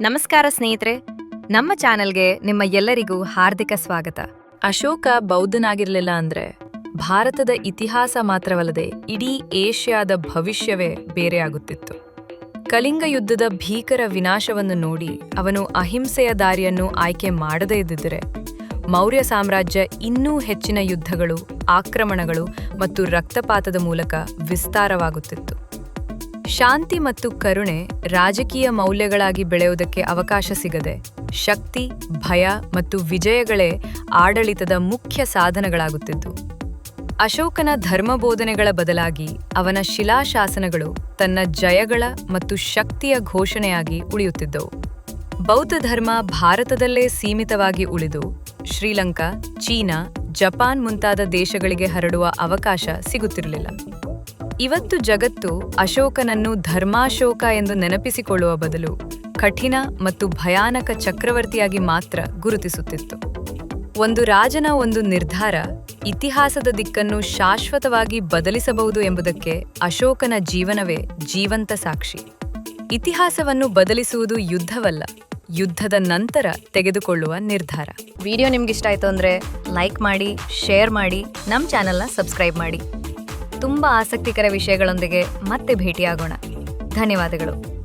ನಮಸ್ಕಾರ ಸ್ನೇಹಿತರೆ, ನಮ್ಮ ಚಾನೆಲ್ಗೆ ನಿಮ್ಮ ಎಲ್ಲರಿಗೂ ಹಾರ್ದಿಕ ಸ್ವಾಗತ. ಅಶೋಕ ಬೌದ್ಧನಾಗಿರಲಿಲ್ಲ ಅಂದ್ರೆ ಭಾರತದ ಇತಿಹಾಸ ಮಾತ್ರವಲ್ಲದೆ ಇಡೀ ಏಷ್ಯಾದ ಭವಿಷ್ಯವೇ ಬೇರೆಯಾಗುತ್ತಿತ್ತು ಕಲಿಂಗ ಯುದ್ಧದ ಭೀಕರ ವಿನಾಶವನ್ನು ನೋಡಿ ಅವನು ಅಹಿಂಸೆಯ ದಾರಿಯನ್ನು ಆಯ್ಕೆ ಮಾಡದೇ ಇದ್ದಿದ್ದರೆ, ಮೌರ್ಯ ಸಾಮ್ರಾಜ್ಯ ಇನ್ನೂ ಹೆಚ್ಚಿನ ಯುದ್ಧಗಳು, ಆಕ್ರಮಣಗಳು ಮತ್ತು ರಕ್ತಪಾತದ ಮೂಲಕ ವಿಸ್ತಾರವಾಗುತ್ತಿತ್ತು. ಶಾಂತಿ ಮತ್ತು ಕರುಣೆ ರಾಜಕೀಯ ಮೌಲ್ಯಗಳಾಗಿ ಬೆಳೆಯುವುದಕ್ಕೆ ಅವಕಾಶ ಸಿಗದೆ, ಶಕ್ತಿ, ಭಯ ಮತ್ತು ವಿಜಯಗಳೇ ಆಡಳಿತದ ಮುಖ್ಯ ಸಾಧನಗಳಾಗುತ್ತಿದ್ದು. ಅಶೋಕನ ಧರ್ಮಬೋಧನೆಗಳ ಬದಲಾಗಿ ಅವನ ಶಿಲಾಶಾಸನಗಳು ತನ್ನ ಜಯಗಳ ಮತ್ತು ಶಕ್ತಿಯ ಘೋಷಣೆಯಾಗಿ ಉಳಿಯುತ್ತಿದ್ದವು. ಬೌದ್ಧ ಧರ್ಮ ಭಾರತದಲ್ಲೇ ಸೀಮಿತವಾಗಿ ಉಳಿದು, ಶ್ರೀಲಂಕಾ, ಚೀನಾ, ಜಪಾನ್ ಮುಂತಾದ ದೇಶಗಳಿಗೆ ಹರಡುವ ಅವಕಾಶ ಸಿಗುತ್ತಿರಲಿಲ್ಲ. ಇವತ್ತು ಜಗತ್ತು ಅಶೋಕನನ್ನು ಧರ್ಮಾಶೋಕ ಎಂದು ನೆನಪಿಸಿಕೊಳ್ಳುವ ಬದಲು ಕಠಿಣ ಮತ್ತು ಭಯಾನಕ ಚಕ್ರವರ್ತಿಯಾಗಿ ಮಾತ್ರ ಗುರುತಿಸುತ್ತಿತ್ತು. ಒಂದು ರಾಜನ ಒಂದು ನಿರ್ಧಾರ ಇತಿಹಾಸದ ದಿಕ್ಕನ್ನು ಶಾಶ್ವತವಾಗಿ ಬದಲಿಸಬಹುದು ಎಂಬುದಕ್ಕೆ ಅಶೋಕನ ಜೀವನವೇ ಜೀವಂತ ಸಾಕ್ಷಿ. ಇತಿಹಾಸವನ್ನು ಬದಲಿಸುವುದು ಯುದ್ಧವಲ್ಲ, ಯುದ್ಧದ ನಂತರ ತೆಗೆದುಕೊಳ್ಳುವ ನಿರ್ಧಾರ. ವಿಡಿಯೋ ನಿಮ್ಗಿಷ್ಟ ಆಯ್ತು ಅಂದ್ರೆ ಲೈಕ್ ಮಾಡಿ, ಶೇರ್ ಮಾಡಿ ನಮ್ಮ ಚಾನೆಲ್ನ ಸಬ್ಸ್ಕ್ರೈಬ್ ಮಾಡಿ. ತುಂಬಾ ಆಸಕ್ತಿಕರ ವಿಷಯಗಳೊಂದಿಗೆ ಮತ್ತೆ ಭೇಟಿಯಾಗೋಣ. ಧನ್ಯವಾದಗಳು.